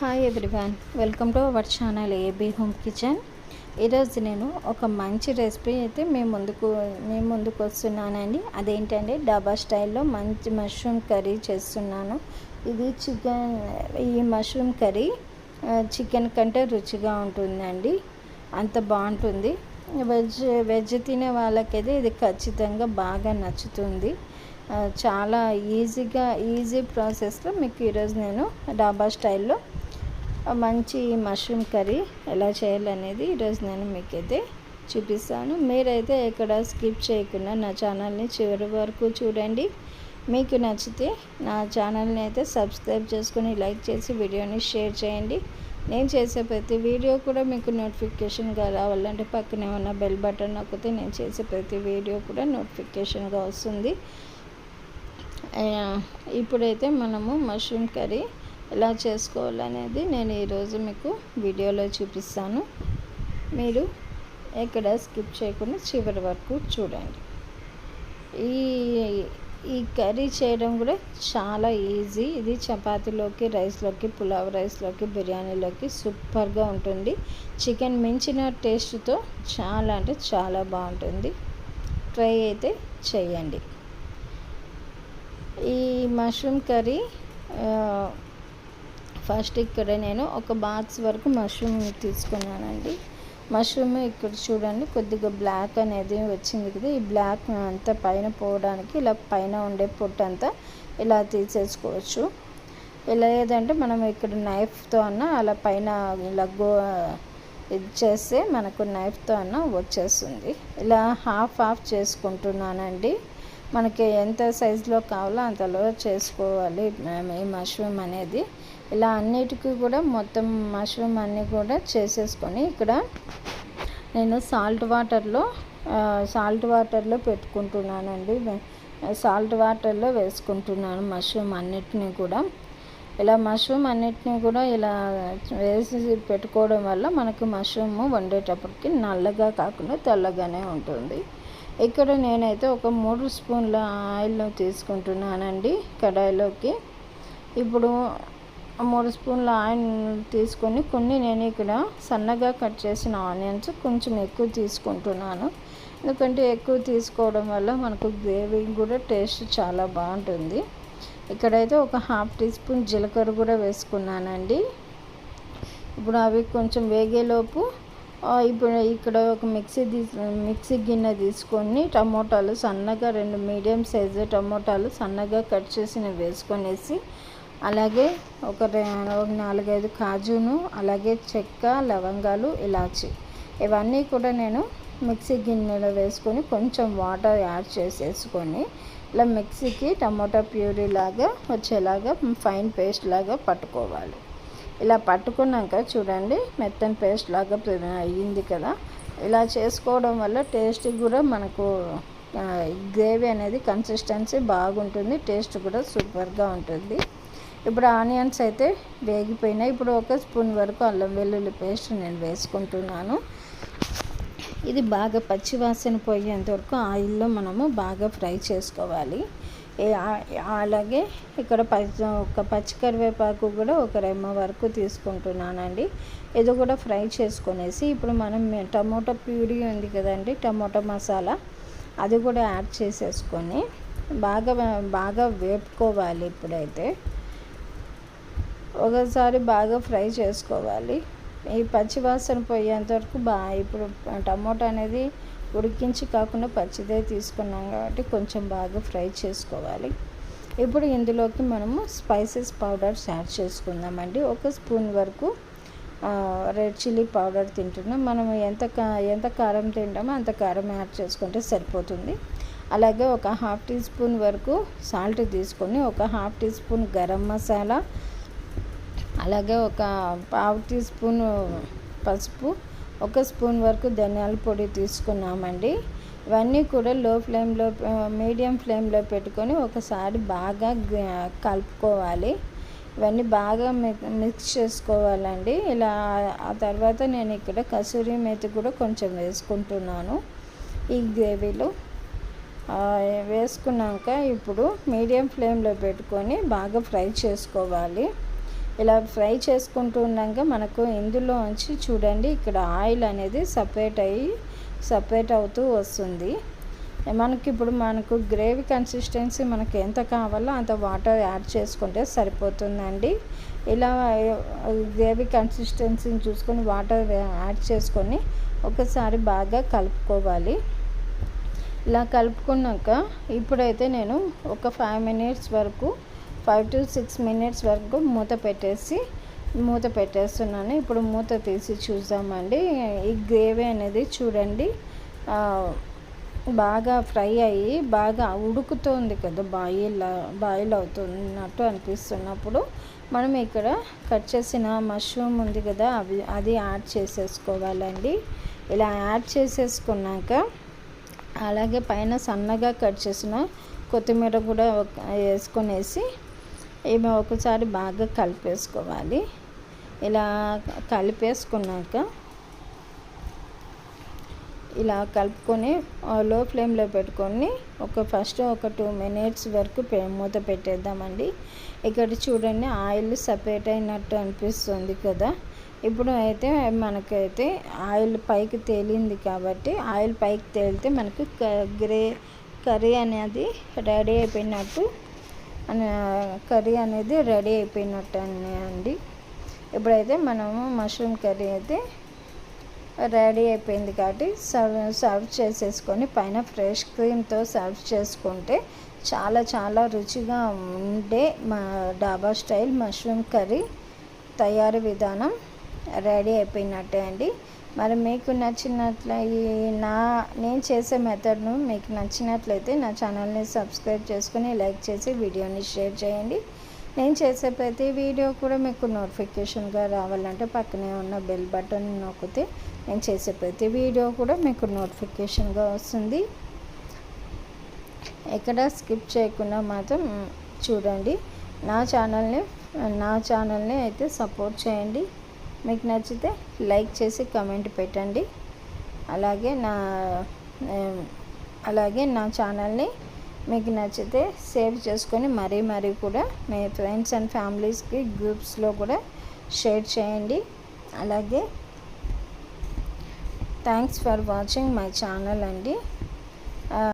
Hi everyone welcome to our channel A B home kitchen ఈరోజు నేను ఒక మంచి రెసిపీ అయితే మేము ముందుకు మేము ముందుకు వస్తున్నానండి. అదేంటంటే డబా స్టైల్లో మంచి మష్రూమ్ కర్రీ చేస్తున్నాను. ఇది చికెన్ ఈ మష్రూమ్ కర్రీ చికెన్ కంటే రుచిగా ఉంటుందండి. అంత బాగుంటుంది. వెజ్ వెజ్ తినే వాళ్ళకైతే ఇది ఖచ్చితంగా బాగా నచ్చుతుంది. చాలా ఈజీగా ఈజీ ప్రాసెస్లో మీకు ఈరోజు నేను డాబా స్టైల్లో మంచి మష్రూమ్ కర్రీ ఎలా చేయాలనేది ఈరోజు నేను మీకైతే చూపిస్తాను. మీరైతే ఎక్కడ స్కిప్ చేయకుండా నా ఛానల్ని చివరి వరకు చూడండి. మీకు నచ్చితే నా ఛానల్ని అయితే సబ్స్క్రైబ్ చేసుకొని లైక్ చేసి వీడియోని షేర్ చేయండి. నేను చేసే ప్రతి వీడియో కూడా మీకు నోటిఫికేషన్గా రావాలంటే పక్కనే ఉన్న బెల్ బటన్ నొక్కితే నేను చేసే ప్రతి వీడియో కూడా నోటిఫికేషన్గా వస్తుంది. ఇప్పుడైతే మనము మష్రూమ్ కర్రీ ఎలా చేసుకోవాలనేది నేను ఈరోజు మీకు వీడియోలో చూపిస్తాను. మీరు ఎక్కడ స్కిప్ చేయకుండా చివరి వరకు చూడండి. ఈ ఈ కర్రీ చేయడం కూడా చాలా ఈజీ. ఇది చపాతీలోకి రైస్లోకి పులావ్ రైస్లోకి బిర్యానీలోకి సూపర్గా ఉంటుంది. చికెన్ మించిన టేస్ట్తో చాలా అంటే చాలా బాగుంటుంది. ట్రై అయితే చేయండి. ఈ మష్రూమ్ కర్రీ ఫస్ట్ ఇక్కడ నేను ఒక బాక్స్ వరకు మష్రూమ్ తీసుకున్నానండి. మష్రూమ్ ఇక్కడ చూడండి కొద్దిగా బ్లాక్ అనేది వచ్చింది కదా ఈ బ్లాక్ అంతా పైన పోవడానికి ఇలా పైన ఉండే పొట్టు అంతా ఇలా తీసేసుకోవచ్చు. ఇలా లేదంటే మనం ఇక్కడ నైఫ్తో అన్న అలా పైన ఇలా గో ఇది చేస్తే మనకు నైఫ్తో అన్న వచ్చేస్తుంది. ఇలా హాఫ్ హాఫ్ చేసుకుంటున్నానండి. మనకి ఎంత సైజులో కావాలో అంతలో చేసుకోవాలి ఈ మష్రూమ్ అనేది. ఇలా అన్నిటికీ కూడా మొత్తం మష్రూమ్ అన్నీ కూడా చేసేసుకొని ఇక్కడ నేను సాల్ట్ వాటర్లో సాల్ట్ వాటర్లో పెట్టుకుంటున్నానండి. సాల్ట్ వాటర్లో వేసుకుంటున్నాను మష్రూమ్ అన్నిటినీ కూడా. ఇలా మష్రూమ్ అన్నిటినీ కూడా ఇలా వేసి పెట్టుకోవడం వల్ల మనకి మష్రూమ్ వండేటప్పటికి నల్లగా కాకుండా తెల్లగానే ఉంటుంది. ఇక్కడ నేనైతే ఒక మూడు స్పూన్ల ఆయిల్ తీసుకుంటున్నానండి కడాయిలోకి. ఇప్పుడు మూడు స్పూన్ల ఆయిల్ తీసుకొని కొన్ని నేను ఇక్కడ సన్నగా కట్ చేసిన ఆనియన్స్ కొంచెం ఎక్కువ తీసుకుంటున్నాను. ఎందుకంటే ఎక్కువ తీసుకోవడం వల్ల మనకు గ్రేవీ కూడా టేస్ట్ చాలా బాగుంటుంది. ఇక్కడైతే ఒక హాఫ్ టీ స్పూన్ జీలకర్ర కూడా వేసుకున్నానండి. ఇప్పుడు అవి కొంచెం వేగేలోపు ఇప్పుడు ఇక్కడ ఒక మిక్సీ తీసు మిక్సీ గిన్నె తీసుకొని టమోటాలు సన్నగా రెండు మీడియం సైజు టమోటాలు సన్నగా కట్ చేసిన వేసుకొనేసి అలాగే ఒక నాలుగైదు కాజును అలాగే చెక్క లవంగాలు ఇలాచి. ఇవన్నీ కూడా నేను మిక్సీ గిన్నెలో వేసుకొని కొంచెం వాటర్ యాడ్ చేసేసుకొని ఇలా మిక్సీకి టమోటా ప్యూరీ లాగా వచ్చేలాగా ఫైన్ పేస్ట్ లాగా పట్టుకోవాలి. ఇలా పట్టుకున్నాక చూడండి మెత్తని పేస్ట్ లాగా అయ్యింది కదా. ఇలా చేసుకోవడం వల్ల టేస్ట్ కూడా మనకు గ్రేవీ అనేది కన్సిస్టెన్సీ బాగుంటుంది టేస్ట్ కూడా సూపర్గా ఉంటుంది. ఇప్పుడు ఆనియన్స్ అయితే వేగిపోయినాయి. ఇప్పుడు ఒక స్పూన్ వరకు అల్లం వెల్లుల్లి పేస్ట్ నేను వేసుకుంటున్నాను. ఇది బాగా పచ్చివాసన పోయేంత వరకు ఆయిల్లో మనము బాగా ఫ్రై చేసుకోవాలి. అలాగే ఇక్కడ పచ్చి ఒక పచ్చి కరివేపాకు కూడా ఒక రెమ్మ వరకు తీసుకుంటున్నానండి. ఇది కూడా ఫ్రై చేసుకునేసి ఇప్పుడు మనం టమోటా ప్యూరీ ఉంది కదండి టమోటా మసాలా. అది కూడా యాడ్ చేసేసుకొని బాగా బాగా వేపుకోవాలి ఇప్పుడైతే. ఒకసారి బాగా ఫ్రై చేసుకోవాలి. ఈ పచ్చివాసన పోయేంత వరకు బాగా ఇప్పుడు టమోటా అనేది ఉడికించి కాకుండా పచ్చిదే తీసుకున్నాం కాబట్టి కొంచెం బాగా ఫ్రై చేసుకోవాలి. ఇప్పుడు ఇందులోకి మనము స్పైసెస్ పౌడర్స్ యాడ్ చేసుకుందామండి. ఒక స్పూన్ వరకు రెడ్ చిల్లీ పౌడర్ తింటున్నాం. మనం ఎంత కా ఎంత కారం తింటామో అంత కారం యాడ్ చేసుకుంటే సరిపోతుంది. అలాగే ఒక హాఫ్ టీ స్పూన్ వరకు సాల్ట్ తీసుకొని ఒక half teaspoon garam masala అలాగే ఒక పావు టీ స్పూన్ పసుపు ఒక స్పూన్ వరకు ధనియాల పొడి తీసుకున్నామండి. ఇవన్నీ కూడా లో ఫ్లేమ్లో మీడియం ఫ్లేమ్లో పెట్టుకొని ఒకసారి బాగా కలుపుకోవాలి. ఇవన్నీ బాగా మిక్స్ చేసుకోవాలండి. ఇలా ఆ తర్వాత నేను ఇక్కడ కసూరి మేతి కూడా కొంచెం వేసుకుంటున్నాను. ఈ గ్రేవీలో వేసుకున్నాక ఇప్పుడు మీడియం ఫ్లేమ్లో పెట్టుకొని బాగా ఫ్రై చేసుకోవాలి. ఇలా ఫ్రై చేసుకుంటూ ఉన్నాక మనకు ఇందులోంచి చూడండి ఇక్కడ ఆయిల్ అనేది సపరేట్ అయ్యి సపరేట్ అవుతూ వస్తుంది. మనకి ఇప్పుడు మనకు గ్రేవీ కన్సిస్టెన్సీ మనకి ఎంత కావాలో అంత వాటర్ యాడ్ చేసుకుంటే సరిపోతుందండి. ఇలా గ్రేవీ కన్సిస్టెన్సీని చూసుకొని వాటర్ యాడ్ చేసుకొని ఒకసారి బాగా కలుపుకోవాలి. ఇలా కలుపుకున్నాక ఇప్పుడైతే నేను ఒక ఫైవ్ మినిట్స్ వరకు ఫైవ్ టు సిక్స్ మినిట్స్ వరకు మూత పెట్టేసి మూత పెట్టేస్తున్నాను. ఇప్పుడు మూత తీసి చూద్దామండి. ఈ గ్రేవీ అనేది చూడండి. బాగా ఫ్రై అయ్యి బాగా ఉడుకుతోంది కదా బాయిల్ బాయిల్ అవుతున్నట్టు అనిపిస్తున్నప్పుడు మనం ఇక్కడ కట్ చేసిన మష్రూమ్ ఉంది కదా అవి అది యాడ్ చేసేసుకోవాలండి. ఇలా యాడ్ చేసేసుకున్నాక అలాగే పైన సన్నగా కట్ చేసిన కొత్తిమీర కూడా వేసుకొనేసి ఏమో ఒకసారి బాగా కలిపేసుకోవాలి. ఇలా కలిపేసుకున్నాక ఇలా కలుపుకొని లో ఫ్లేమ్లో పెట్టుకొని ఒక ఫస్ట్ ఒక టూ మినిట్స్ వరకు మూత పెట్టేద్దామండి. ఇక్కడ చూడండి ఆయిల్ సపరేట్ అయినట్టు అనిపిస్తుంది కదా. ఇప్పుడు అయితే మనకైతే ఆయిల్ పైకి తేలింది కాబట్టి ఆయిల్ పైకి తేలితే మనకు గ్రే కర్రీ అనేది రెడీ అయిపోయినట్టు కర్రీ అనేది రెడీ అయిపోయినట్టు అండి. ఇప్పుడైతే మనము మష్రూమ్ కర్రీ అయితే రెడీ అయిపోయింది కాబట్టి సర్వ్ సర్వ్ చేసేసుకొని పైన ఫ్రెష్ క్రీమ్తో సర్వ్ చేసుకుంటే చాలా చాలా రుచిగా ఉండే మా డాబా స్టైల్ మష్రూమ్ కర్రీ తయారీ విధానం రెడీ అయిపోయినట్టే అండి. మరి మీకు నచ్చినట్ల నా నేను చేసే మెథడ్ను మీకు నచ్చినట్లయితే నా ఛానల్ని సబ్స్క్రైబ్ చేసుకుని లైక్ చేసి వీడియోని షేర్ చేయండి. నేను చేసే ప్రతి వీడియో కూడా మీకు నోటిఫికేషన్గా రావాలంటే పక్కనే ఉన్న బెల్ బటన్ నొక్కితే నేను చేసే ప్రతి వీడియో కూడా మీకు నోటిఫికేషన్గా వస్తుంది. ఎక్కడ స్కిప్ చేయకుండా మాత్రం చూడండి. నా ఛానల్ని నా ఛానల్ని అయితే సపోర్ట్ చేయండి. మీకు నచ్చితే లైక్ చేసి కమెంట్ పెట్టండి. అలాగే నా అలాగే నా ఛానల్ని మీకు నచ్చితే సేవ్ చేసుకొని మరీ మరీ కూడా మీ ఫ్రెండ్స్ అండ్ ఫ్యామిలీస్కి గ్రూప్స్లో కూడా షేర్ చేయండి. అలాగే thanks for watching my channel అండి.